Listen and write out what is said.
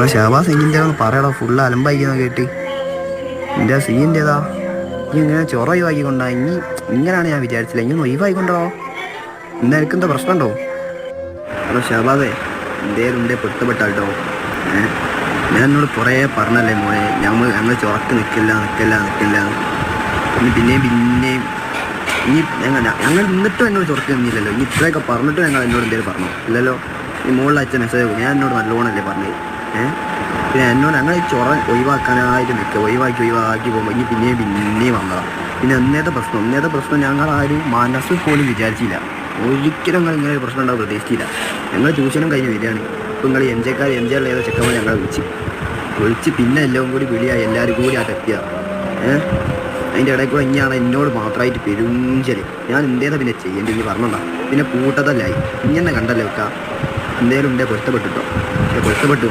ആ ഷഹബാസ് ഇങ്ങിന്റെ ഒന്ന് പറയടാ. ഫുള്ള് അലമ്പായിക്കുന്ന കേട്ടി. എന്റെ സീന്റെതാ നീ ഇങ്ങനെ ചൊറ ഒഴിവാക്കിക്കൊണ്ടാ ഇനി ഇങ്ങനെയാണ് ഞാൻ വിചാരിച്ചില്ല. ഇങ്ങനെ ഒഴിവായിക്കൊണ്ടോ ഇന്ന് എനിക്കെന്താ പ്രശ്നമുണ്ടോ? അതോ ഷഹബാസേ എന്തേലുണ്ടേ പെട്ടുപെട്ടാട്ടോ? ഞാൻ എന്നോട് കുറേ പറഞ്ഞല്ലേ മോനെ. ഞങ്ങൾ ഞങ്ങൾ ചുറക്ക് നിൽക്കില്ല നിൽക്കില്ല നിൽക്കില്ല പിന്നെയും പിന്നെയും. ഇനി ഞങ്ങൾ ഞങ്ങൾ നിന്നിട്ടും എന്നോട് ചുറക്ക് നിന്നില്ലല്ലോ. ഇനി ഇത്രയൊക്കെ പറഞ്ഞിട്ടും ഞങ്ങൾ എന്നോട് എന്തെങ്കിലും പറഞ്ഞോ? ഇല്ലല്ലോ? ഈ മുകളിൽ അച്ഛൻ മെസ്സേജ് ഞാൻ എന്നോട് നല്ലോണമല്ലേ പറഞ്ഞത്. പിന്നെ എന്നോട് ഈ ചൊറ ഒഴിവാക്കാനായിട്ട് നിൽക്കുക. ഒഴിവാക്കി ഒഴിവാക്കി പോകുമ്പോൾ ഇനി പിന്നെയും പിന്നെയും വന്നതാണ് പിന്നെ ഒന്നേത്തെ പ്രശ്നം ഒന്നേത്തെ പ്രശ്നം ഞങ്ങൾ ആരും മനസ്സിൽ പോലും വിചാരിച്ചില്ല. ഒരിക്കലും ഞങ്ങൾ ഇങ്ങനെ ഒരു പ്രശ്നം ഉണ്ടാവും പ്രതീക്ഷിച്ചില്ല. ഞങ്ങൾ ട്യൂഷനും കഴിഞ്ഞ് വരികയാണ്. ഇപ്പം നിങ്ങൾ എം ജെക്കാർ എം ജെ ഏതോ ചെക്കന്മാർ ഞങ്ങളെ വിളിച്ച്. വിളിച്ച് പിന്നെ എല്ലാം കൂടി വിളിയായി എല്ലാവരും കൂടി തെറ്റിയ ഏഹ് അതിന്റെ ഇടയിൽ കൂടെ ഇനിയാണ് എന്നോട് മാത്രമായിട്ട് പെരുഞ്ചൽ ഞാൻ എന്തേതാ പിന്നെ ചെയ്യേണ്ടി ഇനി പറഞ്ഞതാണ് പിന്നെ കൂട്ടതല്ലായി. ഇങ്ങനെ കണ്ടല്ലോ വെക്കാം? എന്തേലും ഉണ്ടേ പൊരുത്തപ്പെട്ടിട്ടോ. പൊരുത്തപ്പെട്ട്